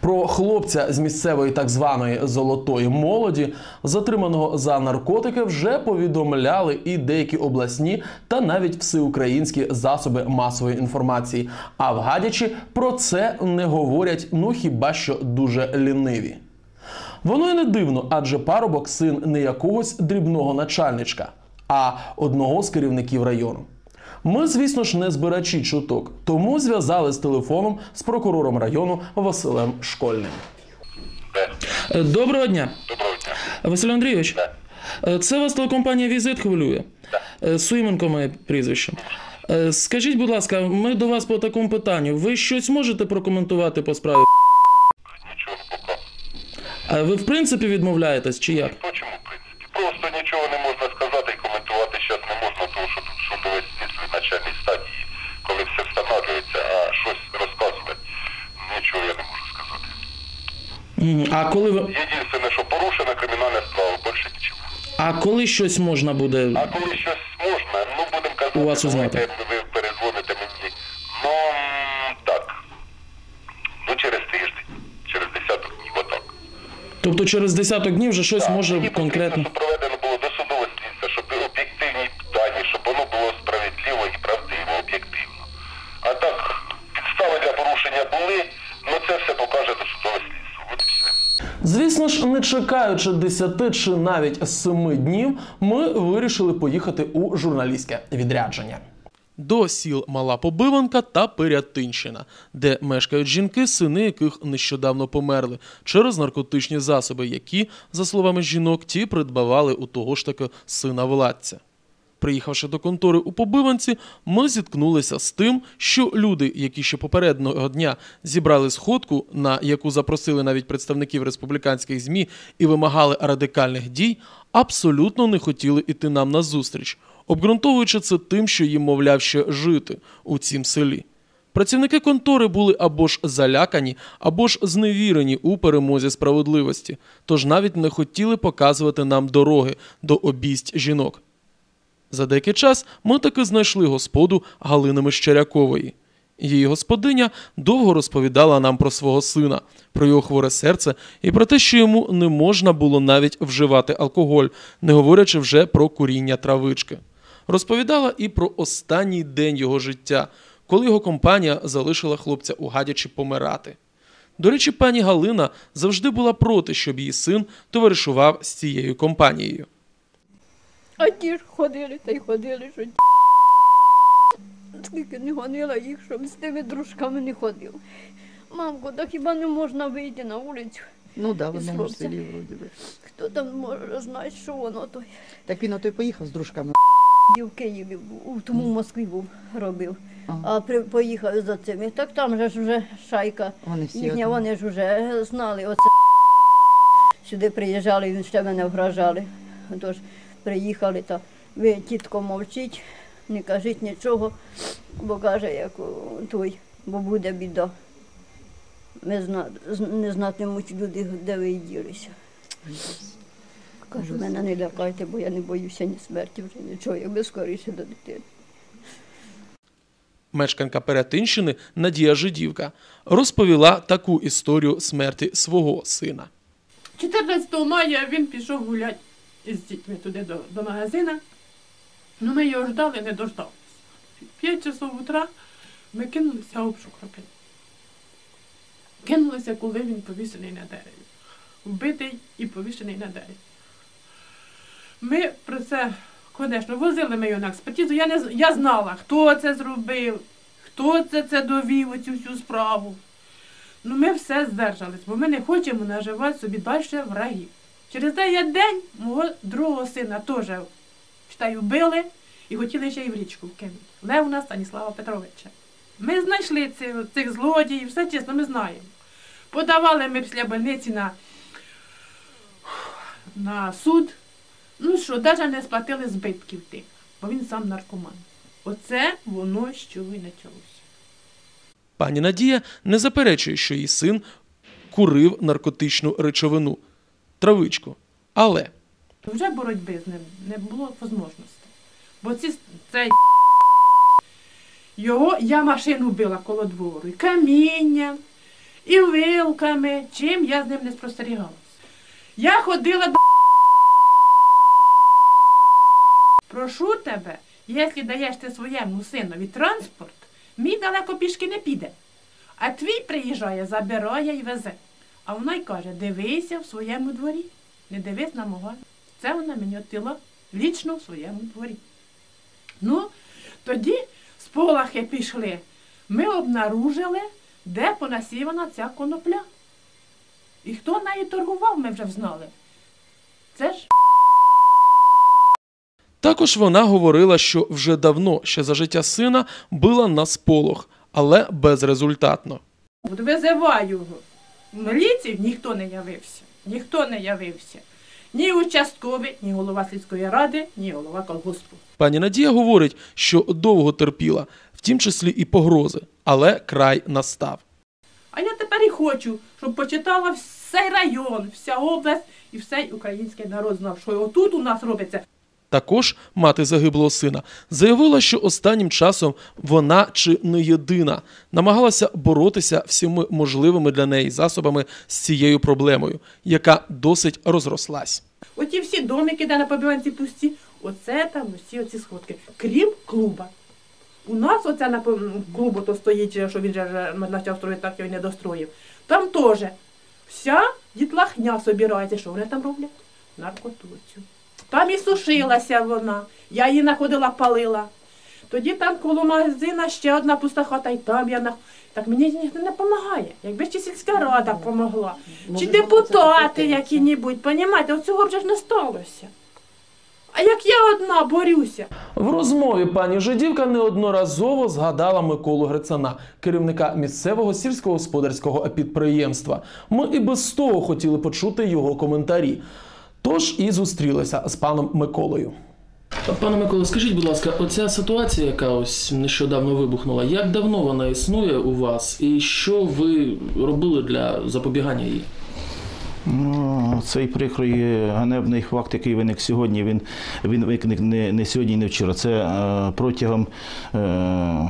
Про хлопця з місцевої так званої золотої молоді, затриманого за наркотики, вже повідомляли і деякі обласні та навіть всеукраїнські засоби масової інформації. А в Гадячі про це не говорять, ну хіба що дуже ліниві. Воно й не дивно, адже парубок син не якогось дрібного начальничка, а одного з керівників району. Ми, звісно ж, не збирачі чуток, тому зв'язали з телефоном з прокурором району Василем Школьним. Е, Доброго дня, Доброго дня. Василь Андрійович. Е, Це вас телекомпанія Візит хвилює. Е, Суїменко моє прізвище. Скажіть, будь ласка, ми до вас по такому питанню. Ви щось можете прокоментувати по справі? Нічого поки. А ви в принципі відмовляєтесь чи як? То чому, в принципі? Просто нічого не можна сказати і коментувати зараз не можна, тому що тут судове слідство в начальній стадії, коли все встановлюється, а щось розказувати, нічого я не можу сказати. Мгм. А коли ви Єдине, що порушена кримінальна справа, більше нічого. а коли щось можна буде? А коли щось можна, ну будемо казати, У вас узнати. ви перезвоните мені. Ну, так. Ну, через тиждень, через десяток днів, отак. Тобто через десяток днів вже щось Так, може конкретно. щоб проведено було досудове слідство, щоб об'єктивні дані, щоб воно було справедливо і правдиво, об'єктивно. А так, підстави для порушення були, ну це все покаже досудове слідство. От і все. Звісно ж, не чекаючи 10 чи навіть 7 днів, ми вирішили поїхати у журналістське відрядження. До сіл Мала Побиванка та Пирятинщина, де мешкають жінки, сини яких нещодавно померли через наркотичні засоби, які, за словами жінок, ті придбавали у того ж таки сина владця. Приїхавши до контори у Побиванці, ми зіткнулися з тим, що люди, які ще попереднього дня зібрали сходку, на яку запросили навіть представників республіканських ЗМІ і вимагали радикальних дій, абсолютно не хотіли іти нам на зустріч, обґрунтовуючи це тим, що їм, мовляв, ще жити у цім селі. Працівники контори були або ж залякані, або ж зневірені у перемозі справедливості, тож навіть не хотіли показувати нам дороги до обість жінок. За деякий час ми таки знайшли господу Галини Мещерякової. Її господиня довго розповідала нам про свого сина, про його хворе серце і про те, що йому не можна було навіть вживати алкоголь, не говорячи вже про куріння травички. Розповідала і про останній день його життя, коли його компанія залишила хлопця у гадячі помирати. До речі, пані Галина завжди була проти, щоб її син товаришував з цією компанією. А ті ж ходили та й ходили, що скільки не гонила їх, щоб з тими дружками не ходив. Мамко, та хіба не можна вийти на вулицю? Ну да, в одному ж селі вроді би. Хто там може знати, що воно той? Так він ото й поїхав з дружками. І в Києві був, у тому в Москві був, робив. А при, поїхав за цими. Так там же ж вже шайка Вони всі їхня, одні. вони ж вже знали. Оце сюди приїжджали, він ще мене вражали. Тож приїхали, та ви, тітко, мовчіть, не кажіть нічого, бо каже, як той, бо буде біда. Ми зна, не знатимуть люди, де ви ділися. Кажу, мене не лякайте, бо я не боюся ні смерті, вже нічого, якби скоріше до дитини. Мешканка Перетинщини Надія Жидівка розповіла таку історію смерті свого сина. 14 мая він пішов гуляти з дітьми туди до, до магазина. Ну, ми його ждали, не дождалися. П'ять часов утра ми кинулися обшук робити. Кинулися, коли він повішений на дереві. Вбитий і повішений на дереві. Ми про це, звісно, возили ми його на експертизу. Я, не, я знала, хто це зробив, хто це, це довів оцю всю справу. Ну, ми все здержались, бо ми не хочемо наживати собі далі врагів. Через день день мого другого сина теж вважаю, били і хотіли ще й в річку вкинути. Левна Станіслава Петровича. Ми знайшли цих, цих злодіїв, все чесно, ми знаємо. Подавали ми після больниці на, на суд. Ну що, навіть не сплатили збитків тих, бо він сам наркоман. Оце воно з чого й почалося. Пані Надія не заперечує, що її син курив наркотичну речовину травичку. Але Вже боротьби з ним не було можливості. Бо ці, цей його, я машину била коло двору, і каміння, і вилками, чим я з ним не спостерігалася. Я ходила до. Прошу тебе, якщо даєш ти своєму синові транспорт, мій далеко пішки не піде. А твій приїжджає, забирає і везе. А вона й каже: дивися в своєму дворі, не дивись на мого. Це вона мені отила лічно в своєму дворі. Ну, тоді сполахи пішли. Ми обнаружили, де понасівана ця конопля. І хто нею торгував, ми вже знали. Це ж Також вона говорила, що вже давно, ще за життя сина, била на сполох, але безрезультатно. От визиваю В ніхто не явився. Ніхто не явився. Ні участковий, ні голова сільської ради, ні голова колгоспу. Пані Надія говорить, що довго терпіла, в тім числі і погрози, але край настав. А я тепер і хочу, щоб почитала всей район, вся область і всей український народ знав, що отут у нас робиться. Також мати загиблого сина заявила, що останнім часом вона чи не єдина намагалася боротися всіми можливими для неї засобами з цією проблемою, яка досить розрослась. Оті всі домики, де на побіванці пусті, оце там усі оці сходки, крім клуба. У нас оце на клубу то стоїть, що він же почав строїти, так його не достроїв. Там теж вся дітлахня собирається. Що вони там роблять? Наркоту цю. Там і сушилася вона. Я її знаходила, палила. Тоді там коло магазина ще одна пуста хата, і там я на. Так мені ніхто не допомагає. Якби ще сільська рада допомогла. Чи депутати які-небудь, понімаєте, от цього вже ж не сталося. А як я одна борюся? В розмові пані Жидівка неодноразово згадала Миколу Грицана, керівника місцевого сільськогосподарського підприємства. Ми і без того хотіли почути його коментарі. Тож і зустрілися з паном Миколою. Пане Миколо, скажіть, будь ласка, оця ситуація, яка ось нещодавно вибухнула, як давно вона існує у вас, і що ви робили для запобігання їй? Ну, цей прикрий ганебний факт, який виник сьогодні, він, він виник не, не сьогодні, не вчора. Це е, протягом е,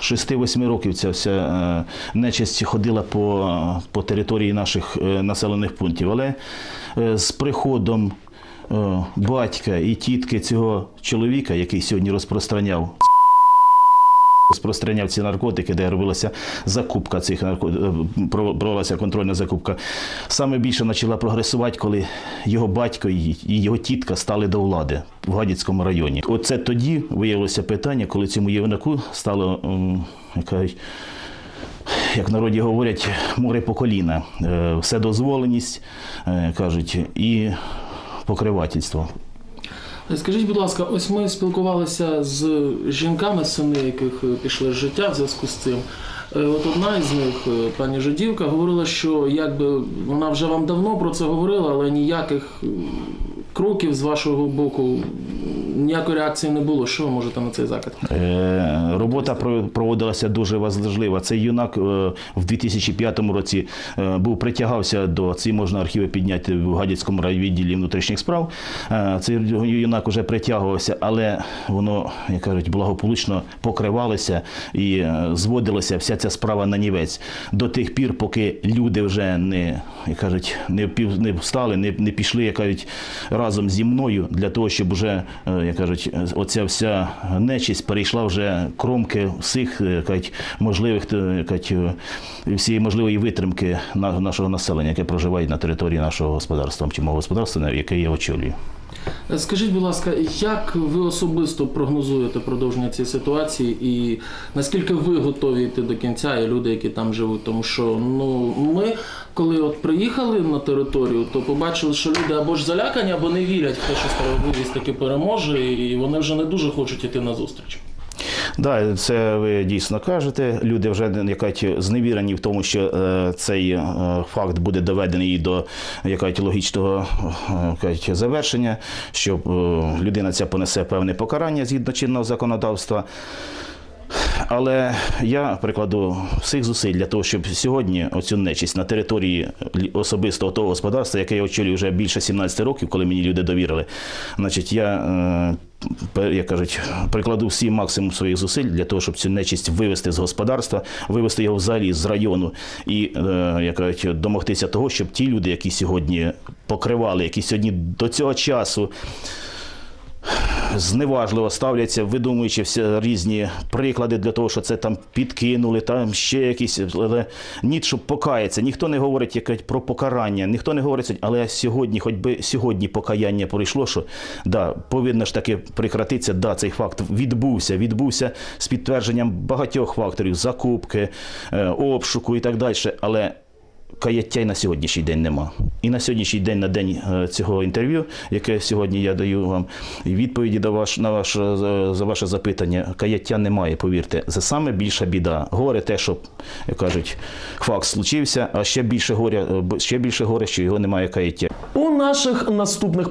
6-8 років ця вся е, нечисть ходила по, по території наших е, населених пунктів. Але е, з приходом батька і тітки цього чоловіка, який сьогодні розпространяв розпространяв ці наркотики, де робилася закупка цих наркотиків, провелася контрольна закупка. Саме більше почала прогресувати, коли його батько і його тітка стали до влади в Гадяцькому районі. Оце тоді виявилося питання, коли цьому юнаку стало як в народі говорять, море по коліна, Е, вседозволеність, е, кажуть, і покривательство. Скажіть, будь ласка, ось ми спілкувалися з жінками, сини яких е, пішли з життя в зв'язку з цим. Е, От одна із них, е, пані Жидівка, говорила, що якби вона вже вам давно про це говорила, але ніяких кроків з вашого боку, ніякої реакції не було. Що ви можете на цей закид? Е, Робота про- проводилася дуже важлива. Цей юнак е, в 2005 році е, був притягався до ці можна архіви підняти в Гадяцькому райвідділі внутрішніх справ. Е, Цей юнак вже притягувався, але воно, як кажуть, благополучно покривалося і е, зводилася вся ця справа на нівець до тих пір, поки люди вже не як кажуть, не пів- не встали, не, не пішли, як кажуть, разом зі мною для того, щоб вже, е, як кажуть, оця вся нечість перейшла вже кромки всіх е, кажуть, можливих е, кажуть, е, всієї можливої витримки на- нашого населення, яке проживає на території нашого господарства чи мого господарства, яке я очолюю. Е, Скажіть, будь ласка, як ви особисто прогнозуєте продовження цієї ситуації, і наскільки ви готові йти до кінця, і люди, які там живуть? Тому що ну ми, коли от приїхали на територію, то побачили, що люди або ж залякані, або не вірять в те, що справедливість таки переможе, і вони вже не дуже хочуть іти на зустріч. Да, це ви дійсно кажете. Люди вже якать зневірені в тому, що е, цей е, факт буде доведений до якать логічного е, якать, завершення, що е, людина ця понесе певне покарання згідно чинного законодавства. Але я прикладу всіх зусиль для того, щоб сьогодні оцю нечисть на території особистого того господарства, яке я очолюю вже більше 17 років, коли мені люди довірили, значить, я, е, як кажуть, прикладу всі максимум своїх зусиль для того, щоб цю нечисть вивести з господарства, вивести його взагалі з району і е, як кажуть, домогтися того, щоб ті люди, які сьогодні покривали, які сьогодні до цього часу зневажливо ставляться, видумуючи всі різні приклади для того, що це там підкинули, там ще якісь, але ні, щоб покаятися. Ніхто не говорить як про покарання, ніхто не говорить, але сьогодні, хоч би сьогодні покаяння прийшло, що да, повинно ж таки прекратитися. Да, цей факт відбувся, відбувся з підтвердженням багатьох факторів закупки, е, обшуку і так далі. Але каяття й на сьогоднішній день нема. І на сьогоднішній день, на день е, цього інтерв'ю, яке сьогодні я даю вам, і відповіді до ваш, на ваш, е, за ваше запитання, каяття немає, повірте. Це саме більша біда. Горе те, що, як кажуть, факт случився, а ще більше горя, е, ще більше горе, що його немає каяття. У наших наступних програмах